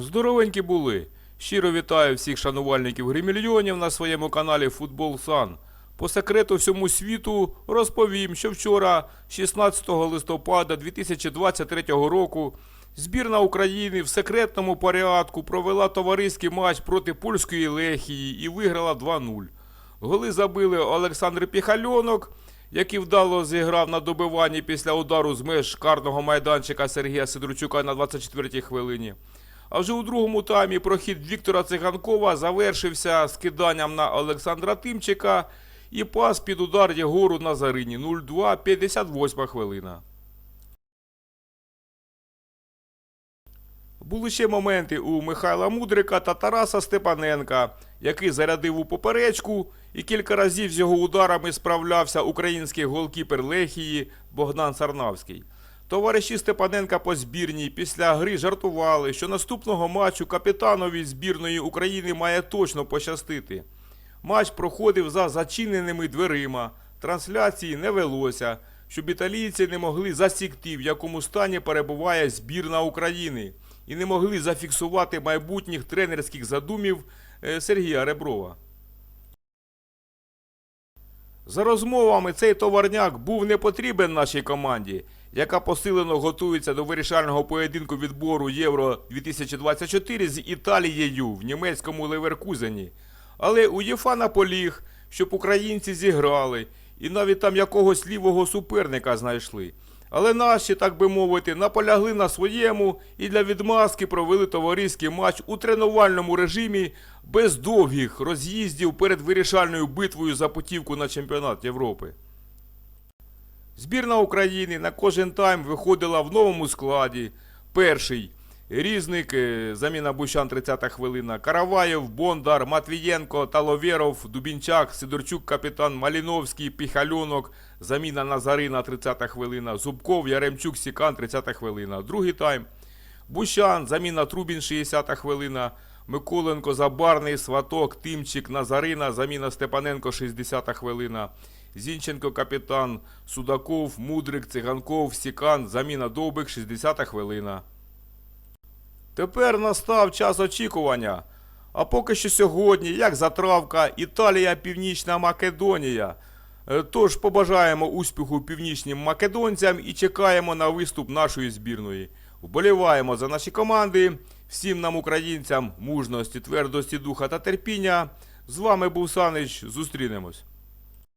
Здоровенькі були. Щиро вітаю всіх шанувальників гримільйонів на своєму каналі Футбол Сан. По секрету всьому світу розповім, що вчора, 16 листопада 2023 року, збірна України в секретному порядку провела товариський матч проти польської Лехії і виграла 2-0. Голи забили Олександр Піхальонок, який вдало зіграв на добиванні після удару з меж карного майданчика Сергія Сидорчука на 24-й хвилині. А вже у другому таймі прохід Віктора Циганкова завершився скиданням на Олександра Тимчика і пас під удар Єгору Назарині 0-2, 58 хвилина. Були ще моменти у Михайла Мудрика та Тараса Степаненка, який зарядив у поперечку, і кілька разів з його ударами справлявся український голкіпер Лехії Богдан Сарнавський. Товариші Степаненка по збірній після гри жартували, що наступного матчу капітанові збірної України має точно пощастити. Матч проходив за зачиненими дверима, трансляції не велося, щоб італійці не могли засікти, в якому стані перебуває збірна України, і не могли зафіксувати майбутніх тренерських задумів е, Сергія Реброва. За розмовами, цей товарняк був не потрібен нашій команді, яка посилено готується до вирішального поєдинку відбору Євро 2024 з Італією в німецькому Леверкузені. Але УЄФА наполіг, щоб українці зіграли, і навіть там якогось лівого суперника знайшли. Але наші, так би мовити, наполягли на своєму і для відмазки провели товариський матч у тренувальному режимі без довгих роз'їздів перед вирішальною битвою за путівку на чемпіонат Європи. Збірна України на кожен тайм виходила в новому складі. Перший Різник, е, заміна Бущан 30 хвилина. Караваєв, Бондар, Матвієнко, Таловєров, Дубінчак, Сидорчук, капітан Маліновський, Піхальонок, заміна Назарина 30 хвилина. Зубков, Яремчук, Сікан 30 хвилина. Другий тайм. Бущан, заміна Трубін 60 хвилина. Миколенко, Забарний, Сваток, Тимчик, Назарина, заміна Степаненко 60 хвилина. Зінченко, капітан, Судаков, Мудрик, Циганков, Сікан, заміна Довбик 60 хвилина. Тепер настав час очікування. А поки що сьогодні, як затравка, Італія, Північна Македонія. Е, Тож побажаємо успіху північним македонцям і чекаємо на виступ нашої збірної. Вболіваємо за наші команди. Всім нам, українцям, мужності, твердості духа та терпіння. З вами був Санич. Зустрінемось.